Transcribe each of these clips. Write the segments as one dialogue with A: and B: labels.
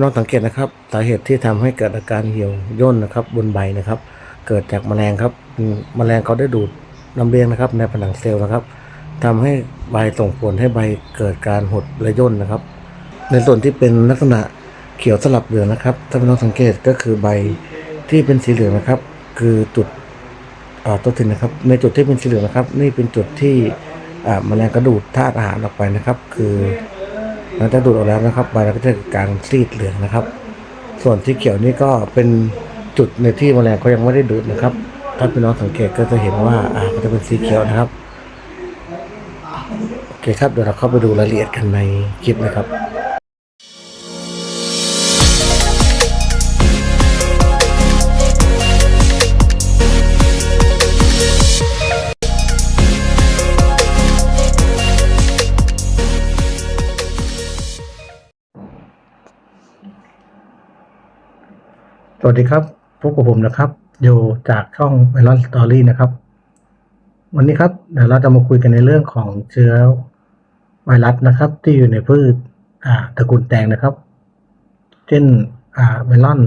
A: ลองสังเกตนะครับสาเหตุที่ทำให้เกิดอาการเหี่ยวย่นนะครับ บนใบนะครับ เกิดจากแมลงครับมแมลงเขาได้ดูดน้ำเลี้ยงนะครับ ในผนังเซลล์นะครับทำให้ใบส่งผลให้ใบเกิดการหดและย่นนะครับ ในส่วนที่เป็นลักษณะเขียวสลับเหลืองนะครับ ถ้าพี่น้องสังเกตก็คือใบที่เป็นสีเหลืองนะครับ คือจุดตัวถิ่นนะครับ ในจุดที่เป็นสีเหลืองนะครับ นี่เป็นจุดที่แมลงกระดูดธาตุอาหารออกไปนะครับ คือ หลังจากดูดออกแล้วนะครับใบก็จะเกิดการซีดเหลืองนะครับ ส่วนที่เขียวนี่ก็เป็นจุดในที่แมลงเขายังไม่ได้ดูดนะครับ ถ้าพี่น้องสังเกตก็จะเห็นว่าอ่าก็จะเป็นสีเขียวนะครับโอเคครับเดี๋ยวเราเข้าไปดูรายละเอียดกันในคลิปนะครับ สวัสดีครับพบกับผมนะครับ อยู่จากช่องไวรัลสตอรี่นะครับ วันนี้ครับเดี๋ยวเราจะมาคุยกันในเรื่องของเชื้อไวรัสนะครับ ที่อยู่ในพืชอ่าตระกูลแตงนะครับ เช่นอ่าเมลอน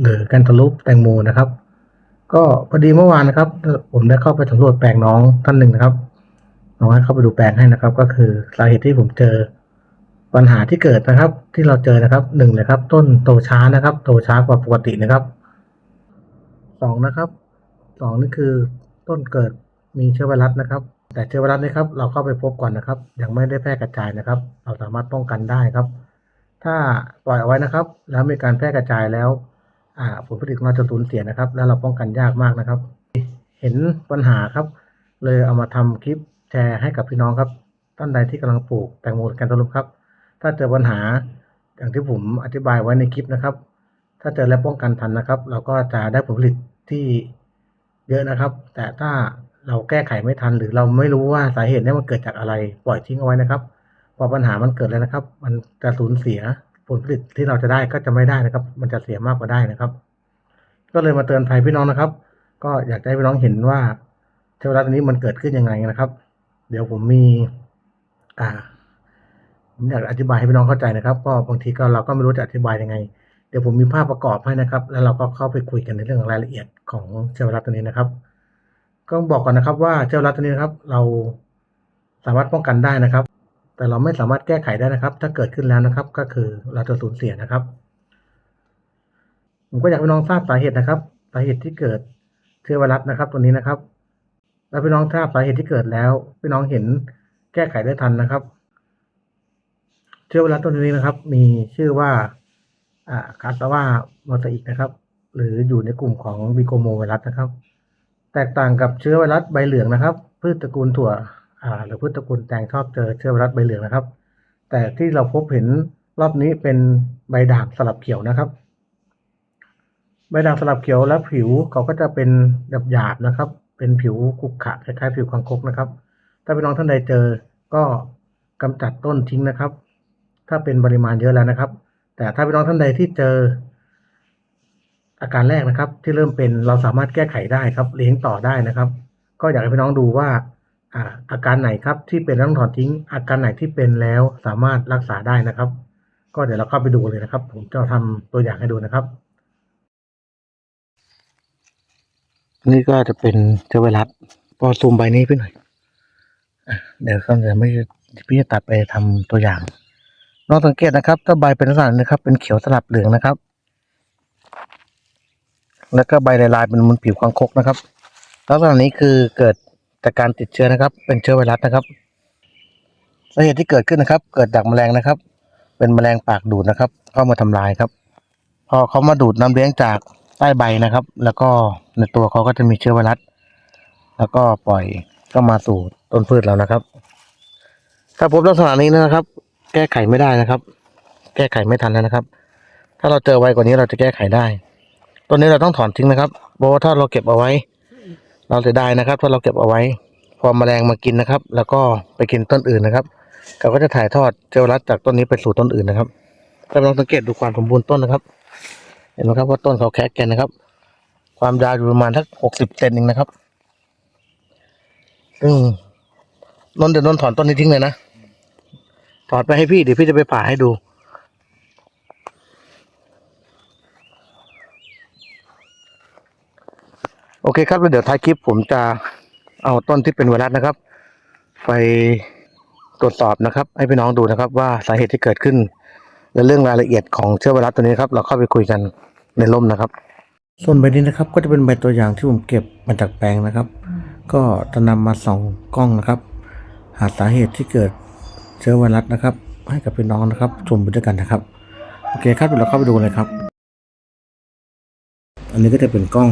A: หรือแคนตาลูปแตงโมนะครับ ก็พอดีเมื่อวานนะครับ ผมได้เข้าไปสำรวจแปลงน้องท่านหนึ่งนะครับน้องให้เข้าไปดูแปลงให้นะครับ ก็คือสาเหตุที่ผมเจอ ปัญหาที่เกิดนะครับ ที่เราเจอนะครับหนึ่งเลยครับ ต้นโตช้านะครับ โตช้ากว่าปกตินะครับสองนะครับสองนี่คือต้นเกิดมีเชื้อไวรัสนะครับ แต่เชื้อไวรัสนี่ครับเราเข้าไปพบก่อนนะครับ ยังไม่ได้แพร่กระจายนะครับ เราสามารถป้องกันได้ครับ ถ้าปล่อยเอาไว้นะครับ แล้วมีการแพร่กระจายแล้วอ่าผลผลิตของเราจะสูญเสียนะครับ แล้วเราป้องกันยากมากนะครับ เห็นปัญหาครับ เลยเอามาทำคลิปแชร์ให้กับพี่น้องครับท่านใดที่กำลังปลูกแตงโมแคนตาลูปครับ ถ้าเจอปัญหาอย่างที่ผมอธิบายไว้ในคลิปนะครับ ถ้าเจอและป้องกันทันนะครับ เราก็จะได้ผลผลิตที่เยอะนะครับ แต่ถ้าเราแก้ไขไม่ทันหรือเราไม่รู้ว่าสาเหตุนี้มันเกิดจากอะไรปล่อยทิ้งเอาไว้นะครับ พอปัญหามันเกิดแล้วนะครับ มันจะสูญเสียผลผลิตที่เราจะได้ก็จะไม่ได้นะครับ มันจะเสียมากกว่าได้นะครับ ก็เลยมาเตือนภัยพี่น้องนะครับ ก็อยากให้พี่น้องเห็นว่าเชื้อไวรัตัวนี้มันเกิดขึ้นยังไงนะครับ เดี๋ยวผมมี อ่า ผมอยากอธิบายให้พี่น้องเข้าใจนะครับ ก็บางทีก็เราก็ไม่รู้จะอธิบายยังไง เดี๋ยวผมมีภาพประกอบให้นะครับ แล้วเราก็เข้าไปคุยกันในเรื่องของรายละเอียดของเชื้อไวรัสตัวนี้นะครับ ก็บอกก่อนนะครับว่าเชื้อไวรัสตัวนี้นะครับ เราสามารถป้องกันได้นะครับ แต่เราไม่สามารถแก้ไขได้นะครับ ถ้าเกิดขึ้นแล้วนะครับ ก็คือเราจะสูญเสียนะครับ ผมก็อยากให้พี่น้องทราบสาเหตุนะครับ สาเหตุที่เกิดเชื้อไวรัสนะครับ ตัวนี้นะครับ แล้วพี่น้องทราบสาเหตุที่เกิดแล้วพี่น้องเห็นแก้ไขได้ทันนะครับ เชื้อไวรัสตัวนี้นะครับ มีชื่อว่าอ่าคาสวามอสอิกนะครับ หรืออยู่ในกลุ่มของวิโกโมไวรัสนะครับ แตกต่างกับเชื้อไวรัสใบเหลืองนะครับ พืชตระกูลถั่วหรือพืชตระกูลแตงชอบเจอเชื้อไวรัสใบเหลืองนะครับ แต่ที่เราพบเห็นรอบนี้เป็นใบด่างสลับเขียวนะครับ ใบด่างสลับเขียวและผิวเขาก็จะเป็นหยาบๆนะครับ เป็นผิวคุกขะคล้ายๆผิวคังคกนะครับ ถ้าพี่น้องท่านใดเจอก็กำจัดต้นทิ้งนะครับ ถ้าเป็นปริมาณเยอะแล้วนะครับ แต่ถ้าพี่น้องท่านใดที่เจอ อาการแรกนะครับ ที่เริ่มเป็นเราสามารถแก้ไขได้ครับ เลี้ยงต่อได้นะครับ ก็อยากให้พี่น้องดูว่าอาการไหนครับที่เป็นแล้วต้องถอนทิ้ง อาการไหนที่เป็นแล้วสามารถรักษาได้นะครับ ก็เดี๋ยวเราเข้าไปดูเลยนะครับ ผมจะทำตัวอย่างให้ดูนะครับ นี่ก็จะเป็นเชื้อไวรัสพอซูมใบนี้ไปหน่อยเดี๋ยวก็จะไม่พี่จะตัดไปทำตัวอย่าง ลองสังเกตนะครับถ้าใบเป็นลักษณะนี้นะครับ เป็นเขียวสลับเหลืองนะครับ แล้วก็ใบลายๆเป็นมันผิวคังคกนะครับลักษณะนี้คือเกิดจากการติดเชื้อนะครับ เป็นเชื้อไวรัสนะครับสาเหตุที่เกิดขึ้นนะครับ เกิดจากแมลงนะครับ เป็นแมลงปากดูดนะครับ เข้ามาทำลายครับ พอเขามาดูดน้ำเลี้ยงจากใต้ใบนะครับ แล้วก็ในตัวเขาก็จะมีเชื้อไวรัสแล้วก็ปล่อยก็มาสู่ต้นพืชเรานะครับ ถ้าพบลักษณะนี้นะครับ แก้ไขไม่ได้นะครับ แก้ไขไม่ทันแล้วนะครับ ถ้าเราเจอไวกว่านี้เราจะแก้ไขได้ต้นนี้เราต้องถอนทิ้งนะครับเพราะว่าถ้าเราเก็บเอาไว้ เราจะได้นะครับ ถ้าเราเก็บเอาไว้ พอแมลงมากินนะครับ แล้วก็ไปกินต้นอื่นนะครับเขาก็จะถ่ายทอดเชื้อไวรัสจากต้นนี้ไปสู่ต้นอื่นนะครับถ้าเราสังเกตดูความสมบูรณ์ต้นนะครับ เห็นไหมครับว่าต้นเขาแคกแกนนะครับ ความยาวอยู่ประมาณทักหกสิบเซนเองนะครับ ซึ่งนนเดี๋ยวนนถอนต้นนี้ทิ้งเลยนะ ถอดไปให้พี่เดี๋ยวพี่จะไปผ่าให้ดู โอเคครับแล้วเดี๋ยวท้ายคลิปผมจะเอาต้นที่เป็นไวรัสนะครับ ไปตรวจสอบนะครับ ให้พี่น้องดูนะครับ ว่าสาเหตุที่เกิดขึ้น และเรื่องรายละเอียดของเชื้อไวรัสตัวนี้ครับ เราเข้าไปคุยกันในร่มนะครับ ส่วนใบนี้นะครับ ก็จะเป็นใบตัวอย่างที่ผมเก็บมาจากแปลงนะครับ ก็จะนำมาส่องกล้องนะครับ หาสาเหตุที่เกิด เชื้อไวรัสนะครับ ให้กับพี่น้องนะครับชมไปด้วยกันนะครับ โอเคครับเดี๋ยวเราเข้าไปดูเลยครับ อันนี้ก็จะเป็นกล้อง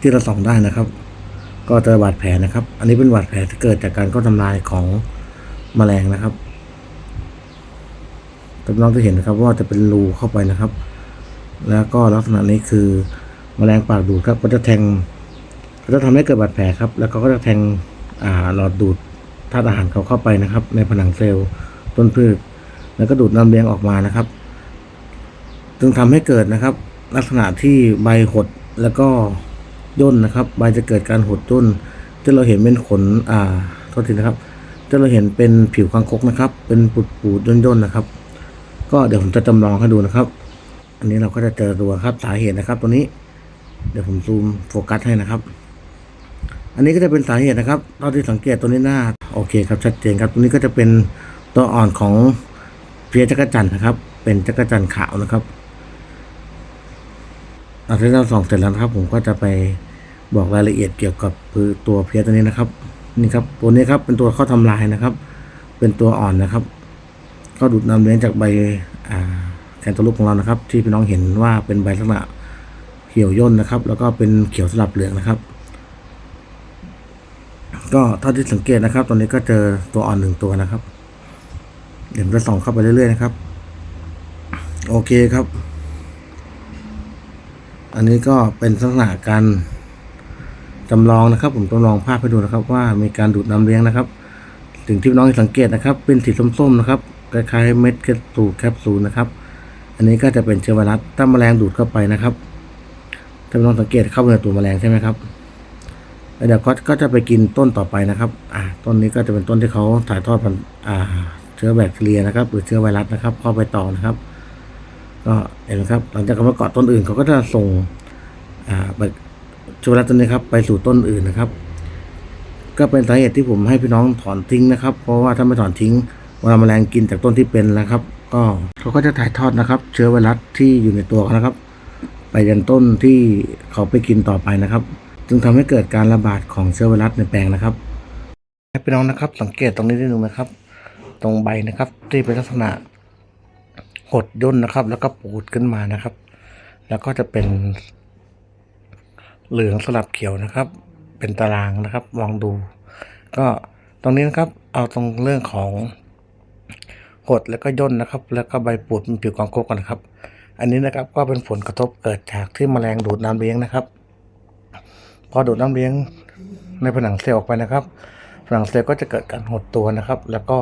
A: ที่เราส่องได้นะครับ ก็เจอบาดแผลนะครับ อันนี้เป็นบาดแผลที่เกิดจากการก็ทำลายของแมลงนะครับแต่น้องจะเห็นนะครับว่าจะเป็นรูเข้าไปนะครับ แล้วก็ลักษณะนี้คือแมลงปากดูดครับ ก็จะแทงก็จะทำให้เกิดบาดแผลครับ แล้วก็จะแทงอ่าหลอดดูด ธาตุอาหารเขาเข้าไปนะครับ ในผนังเซลล์ต้นพืช แล้วก็ดูดน้ำเลี้ยงออกมานะครับ จึงทำให้เกิดนะครับ ลักษณะที่ใบหดแล้วก็ย่นนะครับ ใบจะเกิดการหดย่นที่เราเห็นเป็นขนอ่าโทษทีนะครับที่เราเห็นเป็นผิวคางคกนะครับ เป็นปูดปูดย่นย่นๆนะครับ ก็เดี๋ยวผมจะจำลองให้ดูนะครับ อันนี้เราก็จะเจอตัวครับสาเหตุนะครับ ตัวนี้ เดี๋ยวผมซูมโฟกัสให้นะครับ อันนี้ก็จะเป็นสาเหตุนะครับเท่าที่สังเกตตัวนี้หน้าโอเคครับชัดเจนครับตัวนี้ก็จะเป็นตัวอ่อนของเพียจักรจันนะครับ เป็นจักรจันขาวนะครับหลังจากเราส่องเสร็จแล้วนะครับ ผมก็จะไปบอกรายละเอียดเกี่ยวกับตัวเพียตัวนี้นะครับนี่ครับตัวนี้ครับเป็นตัวเข้าทำลายนะครับ เป็นตัวอ่อนนะครับเข้าดูดน้ำเลี้ยงจากใบแคนตาลูปของเรานะครับ ที่พี่น้องเห็นว่าเป็นใบลักษณะเขียวย่นนะครับ แล้วก็เป็นเขียวสลับเหลืองนะครับ ก็เท่าที่สังเกตนะครับ ตอนนี้ก็เจอตัวอ่อนหนึ่งตัวนะครับ เดี๋ยวจะส่องเข้าไปเรื่อยๆนะครับ โอเคครับ อันนี้ก็เป็นลักษณะการจำลองนะครับ ผมจำลองภาพให้ดูนะครับ ว่ามีการดูดน้ำเลี้ยงนะครับถึงที่น้องสังเกตนะครับ เป็นสีส้มๆนะครับคล้ายๆเม็ดแคปซูลแคปซูลนะครับ อันนี้ก็จะเป็นเชื้อไวรัสถ้าแมลงดูดเข้าไปนะครับถ้าน้องสังเกตเข้าไปในตัวแมลงใช่ไหมครับ แล้วเดี๋ยวก็ก็จะไปกินต้นต่อไปนะครับ อ่าต้นนี้ก็จะเป็นต้นที่เขาถ่ายทอดพันอ่า เชื้อแบคทีเรียนะครับ หรือเชื้อไวรัสนะครับ เข้าไปต่อนะครับ ก็เห็นไหมครับ หลังจากเขามาเกาะต้นอื่นเขาก็จะส่ง อ่าแบบเชื้อไวรัสตัวนี้ครับ ไปสู่ต้นอื่นนะครับ ก็เป็นสาเหตุที่ผมให้พี่น้องถอนทิ้งนะครับ เพราะว่าถ้าไม่ถอนทิ้งเวลาแมลงกินจากต้นที่เป็นนะครับ ก็เขาก็จะถ่ายทอดนะครับ เชื้อไวรัสที่อยู่ในตัวนะครับ ไปยังต้นที่เขาไปกินต่อไปนะครับ จึงทำให้เกิดการระบาดของเชื้อไวรัสในแปลงนะครับให้พี่น้องนะครับ สังเกตตรงนี้นิดนึงนะครับ ตรงใบนะครับ ที่เป็นลักษณะหดย่นนะครับ แล้วก็ปูดขึ้นมานะครับ แล้วก็จะเป็นเหลืองสลับเขียวนะครับ เป็นตารางนะครับลองดู ก็ตรงนี้นะครับ เอาตรงเรื่องของหดแล้วก็ย่นนะครับ แล้วก็ใบปูดเป็นผิวกองโกกนะครับ อันนี้นะครับก็เป็นผลกระทบเกิดจากที่แมลงดูดน้ำเลี้ยงนะครับ พอดูดน้ำเลี้ยงในผนังเซลล์ออกไปนะครับ ผนังเซลล์ก็จะเกิดการหดตัวนะครับ แล้วก็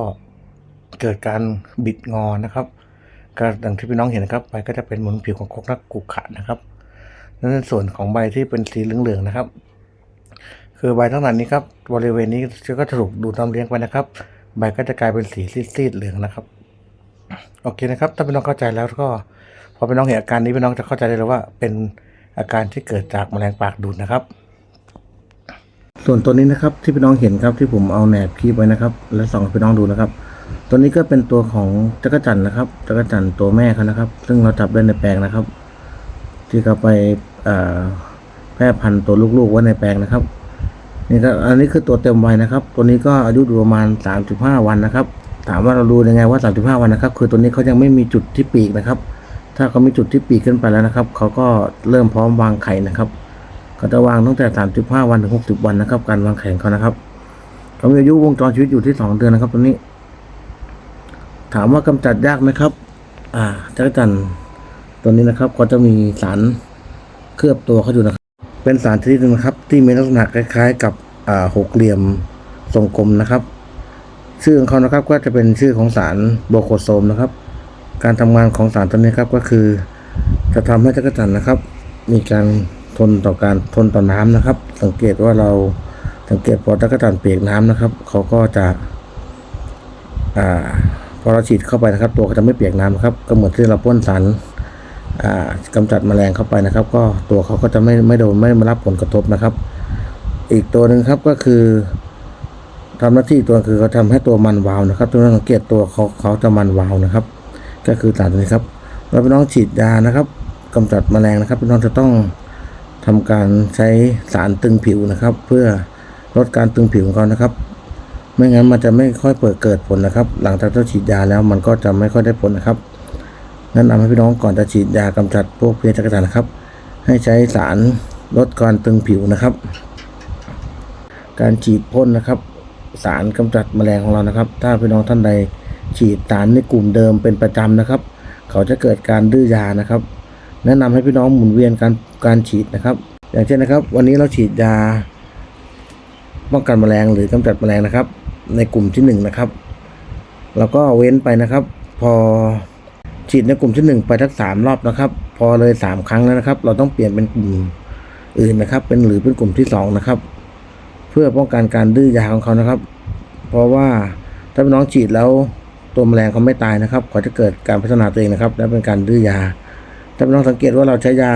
A: เกิดการบิดงอนะครับก็ดังที่พี่น้องเห็นนะครับใบก็จะเป็นหมือนผิวของกกนักกุขะนะครับนั่นในส่วนของใบที่เป็นสีเหลืองๆนะครับ คือใบทั้งนั้นนี้ครับบริเวณนี้ก็จะถูกดูดน้ำเลี้ยงไปนะครับ ใบก็จะกลายเป็นสีซีดๆเหลืองนะครับ โอเคนะครับ ถ้าพี่น้องเข้าใจแล้วก็พอพี่น้องเห็นอาการนี้พี่น้องจะเข้าใจได้เลยว่าเป็นอาการที่เกิดจากแมลงปากดูดนะครับ ส่วนตัวนี้นะครับที่พี่น้องเห็นครับที่ผมเอาแหนบคีบไว้นะครับ และส่องให้พี่น้องดูนะครับ ตัวนี้ก็เป็นตัวของจักรจันนะครับจักรจันตัวแม่เขานะครับ ซึ่งเราจับได้ในแปลงนะครับ ที่เขาไปแพร่พันธุ์ตัวลูกๆไว้ในแปลงนะครับนี่ครับอันนี้คือตัวเต็มวัยนะครับ ตัวนี้ก็อายุอยู่ประมาณ 35 วันนะครับ ถามว่าเรารู้ยังไงว่า 35 วันนะครับ คือตัวนี้เขายังไม่มีจุดที่ปีกนะครับ ถ้าเขามีจุดที่ปีกขึ้นไปแล้วนะครับเขาก็เริ่มพร้อมวางไข่นะครับ เขาจะวางตั้งแต่ 35 วันถึง 60 วันนะครับ การวางไข่งเขานะครับเขามีอายุวงจรชีวิตอยู่ที่ 2 เดือนนะครับตัวนี้ ถามว่ากำจัดยากไหมครับ อ่าจักรจันต์ตัวนี้นะครับ ก็จะมีสารเคลือบตัวเขาอยู่นะครับ เป็นสารชนิดนึงนะครับ ที่มีลักษณะคล้าย ๆ กับอ่าหกเหลี่ยมทรงกลมนะครับ ชื่อของเขานะครับก็จะเป็นชื่อของสารโบโคโซมนะครับ การทำงานของสารตัวนี้ครับก็คือ จะทำให้จักรจันต์นะครับ มีการ นต่อการทนต่อน้ำนะครับ สังเกตว่าเราสังเกตพอจักรจันเปียกน้ำนะครับ เขาก็จะ อ่าพอเราฉีดเข้าไปนะครับ ตัวเขาจะไม่เปียกน้ำครับ ก็เหมือนที่เราพ่นสารอ่ากำจัดแมลงเข้าไปนะครับ ก็ตัวเขาก็จะไม่ไม่โดนไม่มารับผลกระทบนะครับ อีกตัวหนึ่งครับก็คือทำหน้าที่ตัวคือเขาทำให้ตัวมันวาวนะครับตัวนั้นสังเกตตัวเขาเขาจะมันวาวนะครับ ก็คือสารตัวนี้ครับเราพี่น้องฉีดยานะครับกำจัดแมลงนะครับพี่น้องจะต้อง ทำการใช้สารตึงผิวนะครับ เพื่อลดการตึงผิวของเขานะครับ ไม่งั้นมันจะไม่ค่อยเปิดเกิดผลนะครับ หลังจากเราฉีดยาแล้วมันก็จะไม่ค่อยได้ผลนะครับแนะนำให้พี่น้องก่อนจะฉีดยากำจัดพวกเพลี้ยจักรจันนะครับ ให้ใช้สารลดการตึงผิวนะครับ การฉีดพ่นนะครับ สารกำจัดแมลงของเรานะครับ ถ้าพี่น้องท่านใดฉีดสารในกลุ่มเดิมเป็นประจำนะครับ เขาจะเกิดการดื้อยานะครับ แนะนำให้พี่น้องหมุนเวียนการการฉีดนะครับ อย่างเช่นนะครับ วันนี้เราฉีดยาป้องกันแมลงหรือกำจัดแมลงนะครับ ในกลุ่มที่หนึ่งนะครับแล้วก็เว้นไปนะครับ พอฉีดในกลุ่มที่หนึ่งไปทั้งสามรอบนะครับ พอเลยสามครั้งแล้วนะครับ เราต้องเปลี่ยนเป็นกลุ่มอื่นนะครับ เป็นหรือเป็นกลุ่มที่สองนะครับ เพื่อป้องกันการดื้อยาของเขานะครับ เพราะว่าถ้าน้องฉีดแล้วตัวแมลงเขาไม่ตายนะครับเขาจะเกิดการพัฒนาตัวเองนะครับ และเป็นการดื้อยา ถ้าน้องสังเกตว่าเราใช้ยา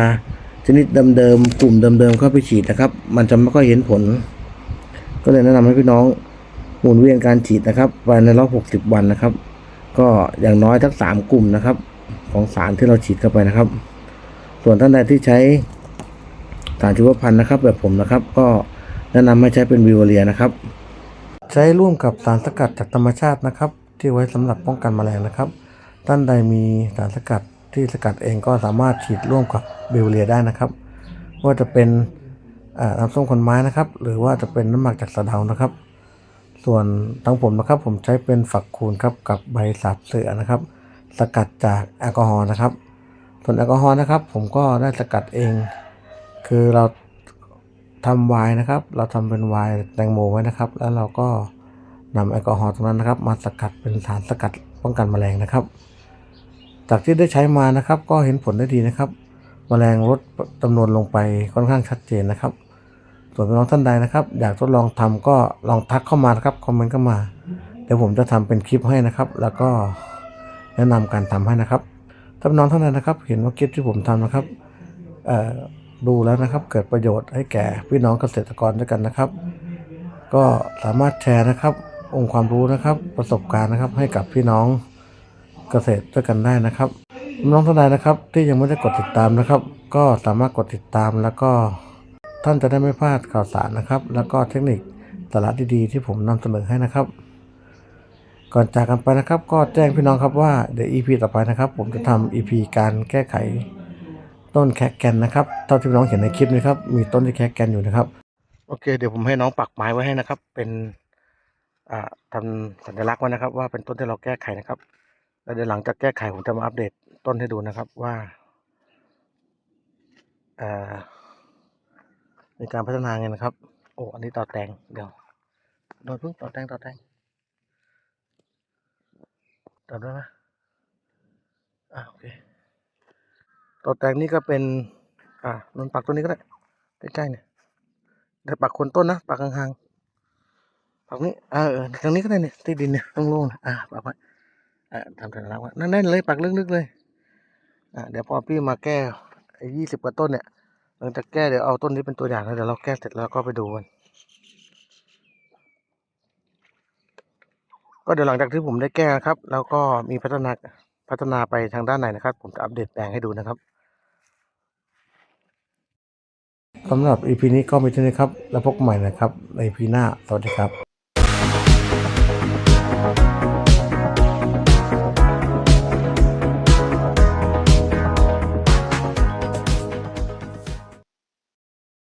A: ชนิดเดิมๆกลุ่มเดิมๆเข้าไปฉีดนะครับ มันจะไม่ค่อยเห็นผล ก็เลยแนะนำให้พี่น้องหมุนเวียนการฉีดนะครับภายในรอบ 60 วันนะครับ ก็อย่างน้อยทั้งสามกลุ่มนะครับ ของสารที่เราฉีดเข้าไปนะครับ ส่วนท่านใดที่ใช้สารชีวพันธุ์นะครับ แบบผมนะครับ ก็แนะนำให้ใช้เป็นวิวเรียนะครับ ใช้ร่วมกับสารสกัดจากธรรมชาตินะครับ ที่ไว้สำหรับป้องกันแมลงนะครับ ท่านใดมีสารสกัด ที่สกัดเองก็สามารถฉีดร่วมกับวิวเรียได้นะครับ ว่าจะเป็นน้ำส้มคนไม้นะครับ หรือว่าจะเป็นน้ำหมักจากสะเดานะครับ ส่วนทางผมนะครับ ผมใช้เป็นฝักคูณครับกับใบสาบเสือนะครับ สกัดจากแอลกอฮอล์นะครับ ส่วนแอลกอฮอล์นะครับ ผมก็ได้สกัดเอง คือเราทำไวน์นะครับ เราทำเป็นไวน์แตงโมไว้นะครับ แล้วเราก็นำแอลกอฮอล์ตรงนั้นนะครับ มาสกัดเป็นสารสกัดป้องกันแมลงนะครับ จากที่ได้ใช้มานะครับ ก็เห็นผลได้ดีนะครับแมลงลดจำนวนลงไปค่อนข้างชัดเจนนะครับ ส่วนพี่น้องท่านใดนะครับ อยากทดลองทำก็ลองทักเข้ามานะครับคอมเมนต์เข้ามาเดี๋ยวผมจะทำเป็นคลิปให้นะครับ แล้วก็แนะนำการทำให้นะครับถ้าพี่น้องท่านใดนะครับ เห็นว่าคลิปที่ผมทำนะครับดูแล้วนะครับ เกิดประโยชน์ให้แก่พี่น้องเกษตรกรด้วยกันนะครับ ก็สามารถแชร์นะครับ องค์ความรู้นะครับ ประสบการณ์นะครับให้กับพี่น้อง เกษตรด้วยกันได้นะครับน้องท่านใดนะครับที่ยังไม่ได้กดติดตามนะครับ ก็สามารถกดติดตามแล้วก็ท่านจะได้ไม่พลาดข่าวสารนะครับ แล้วก็เทคนิคสาระดีๆ ที่ผมนำเสนอให้นะครับ ก่อนจากกันไปนะครับ ก็แจ้งพี่น้องครับว่าเดี๋ยว EP ต่อไปนะครับ ผมจะทำ EP การแก้ไขต้นแคคแกนนะครับเท่าที่พี่น้องเห็นในคลิปนี้ครับ มีต้นที่แคคแกนอยู่นะครับ โอเค เดี๋ยวผมให้น้องปักไม้ไว้ให้นะครับ เป็นอ่าทำสัญลักษณ์ไว้นะครับ ว่าเป็นต้นที่เราแก้ไขนะครับ แล้วเดี๋ยวหลังจากแก้ไขผมจะมาอัปเดตต้นให้ดูนะครับว่าอ่ามีการพัฒนาไงนะครับ โอ้ อันนี้ต่อแตงเดี๋ยวโดนพึ่งต่อแตงต่อแตงต่อได้ไหมอ่าโอเค ต่อแตงนี่ก็เป็น อ่านนปักต้นนี้ก็ได้ ใกล้ๆเนี่ยเดี๋ยวปักคนต้นนะปักห่างๆปักนี้อ่าเออตรงนี้ก็ได้เนี่ยที่ดินเนี่ยต้องโล่งนะอ่าปักไว้ ทำสัญลักษณ์ไว้นั่นๆเลยปักลึกๆเลยอ่าเดี๋ยวพอพี่มาแก้ไอ้ยี่สิบกว่าต้นเนี่ยหลังจากแก้เดี๋ยวเอาต้นนี้เป็นตัวอย่างแล้วเดี๋ยวเราแก้เสร็จแล้วก็ไปดูกันก็เดี๋ยวหลังจากที่ผมได้แก้นะครับ แล้วก็มีพัฒนาพัฒนาไปทางด้านไหนนะครับ ผมจะอัปเดตแปลงให้ดูนะครับสำหรับ EP นี้ก็มีเท่านี้ครับ แล้วพบใหม่นะครับใน EP หน้า สวัสดีครับ